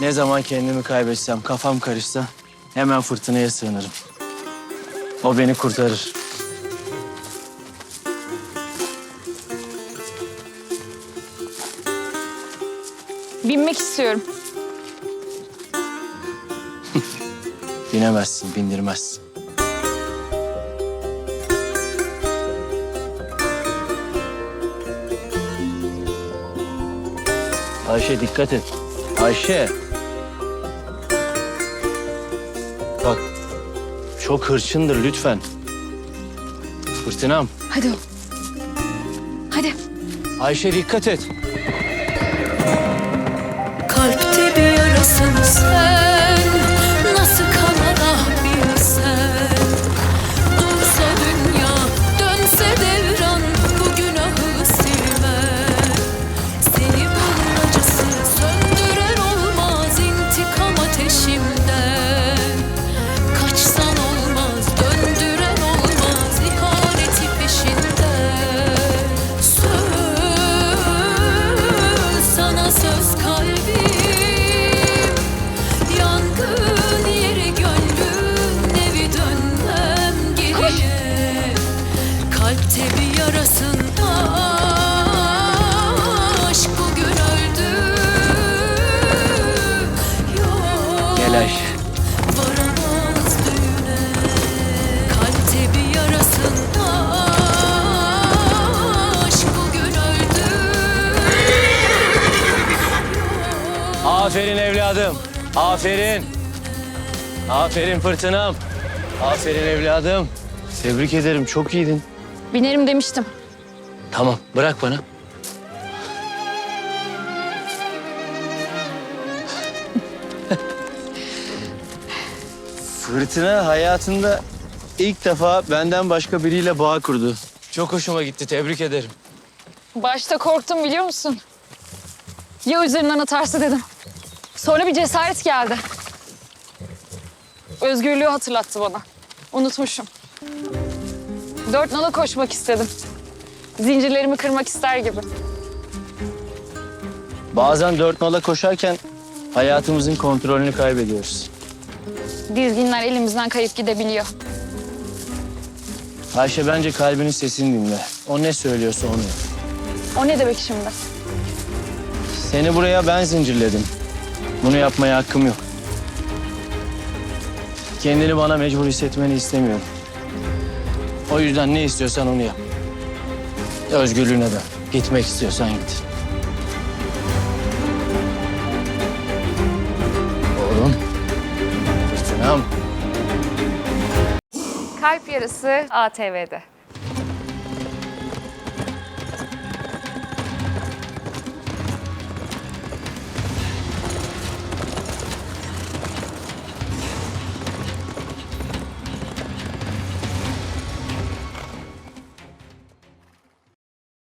Ne zaman kendimi kaybetsem, kafam karışsa hemen fırtınaya sığınırım. O beni kurtarır. Binmek istiyorum. Binemezsin, bindirmezsin. Ayşe dikkat et. Ayşe. Bak. Çok hırçındır lütfen. Fırtınam. Hadi oğlum. Hadi. Ayşe dikkat et. Kalpte bir yarasın sen öldü Aferin evladım. Aferin. Aferin fırtınam. Aferin evladım. Tebrik ederim. Çok iyiydin. Binerim demiştim. Tamam bırak bana. Fırtına hayatında ilk defa benden başka biriyle bağ kurdu. Çok hoşuma gitti. Tebrik ederim. Başta korktum biliyor musun? Ya üzerinden atarsa dedim. Sonra bir cesaret geldi. Özgürlüğü hatırlattı bana. Unutmuşum. Dört nala koşmak istedim. Zincirlerimi kırmak ister gibi. Bazen dört nala koşarken hayatımızın kontrolünü kaybediyoruz. Dizginler elimizden kayıp gidebiliyor. Ayşe bence kalbinin sesini dinle. O ne söylüyorsa onu yap. O ne demek şimdi? Seni buraya ben zincirledim. Bunu yapmaya hakkım yok. Kendini bana mecbur hissetmeni istemiyorum. O yüzden ne istiyorsan onu yap. Özgürlüğüne de. Gitmek istiyorsan git. Oğlum. Fırtınam. Kalp Yarısı ATV'de.